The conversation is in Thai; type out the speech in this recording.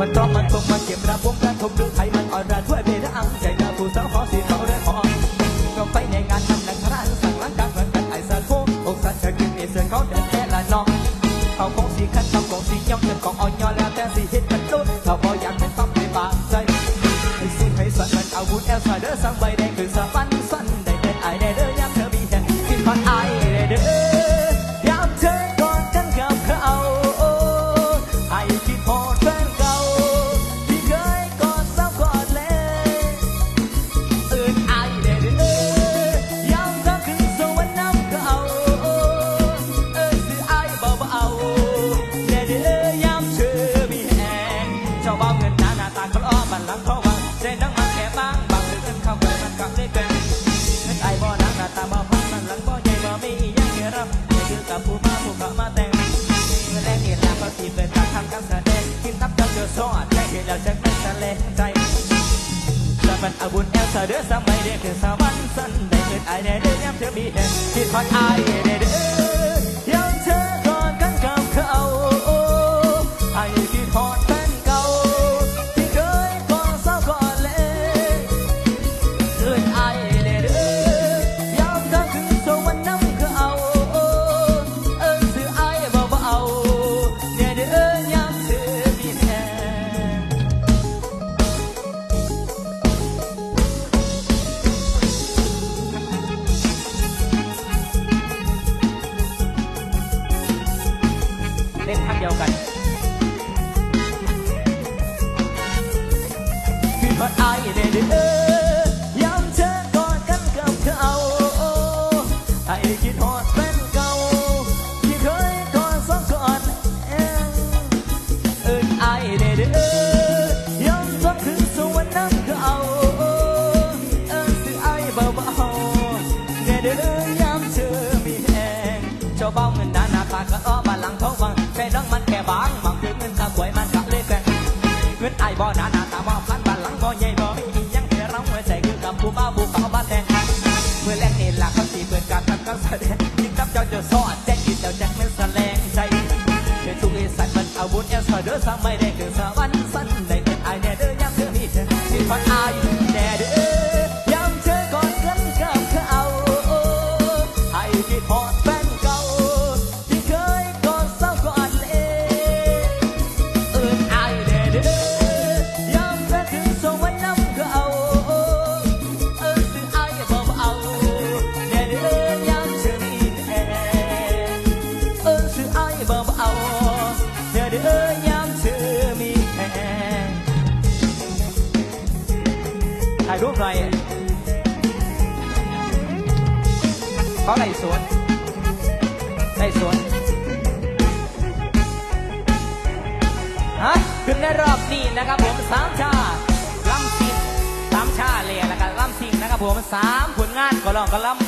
มันตรอมมันต้องมันเก็บระบบการทมดูไท มันลังเขาวังใจนังมันแค่บางบางเรื่องเข้าไปมันกลับได้เป็นเงินไอบ่อนักหน้าตาบ่อพังมันหลังบ่อใหญ่บ่อมียังให้รับอย่ายืนกับผู้มาผู้ก็มาแต่งเงินแรงเห็นแล้วก็ทีเป็นการทำการแสดงกินตับกันเจอซ้อดแค่เห็นแล้วจะเป็นทะเลใจสมันอาบุญแอลซาเดือสมัยเด็กคือสาวันสันได้เกิดไอได้เด้อยามเธอมีแห่งคิดฮอดไอได้ เล่นทักเดียวกันคือพอ บ่หนาหนาตาบ่พลันบ้านหลังบ่ใหญ่บ่มีอียังให้เราหัวใจคือกับผู้บ้าผู้เขาบ้านแดงเมื่อแรกนี่ล่ะเขาสีเปิดการทำการแสดงยิ่งกับเจ้าจะสอดแจ้งกินเจ้าแจ็คไม่แสลงใจเป็นทุกอีสานมันอาวุธเอลซาเดอร์สมัยแดงคือสวรรค์ ถ่ายรูปหน่อยเขาไล่สวนไล่สวนฮะถึงในรอบนี้นะครับผมสามชาลำสิงสามชาเลยแล้วก็ลำสิงนะครับผมสามผลงานก็ลองก็ลำ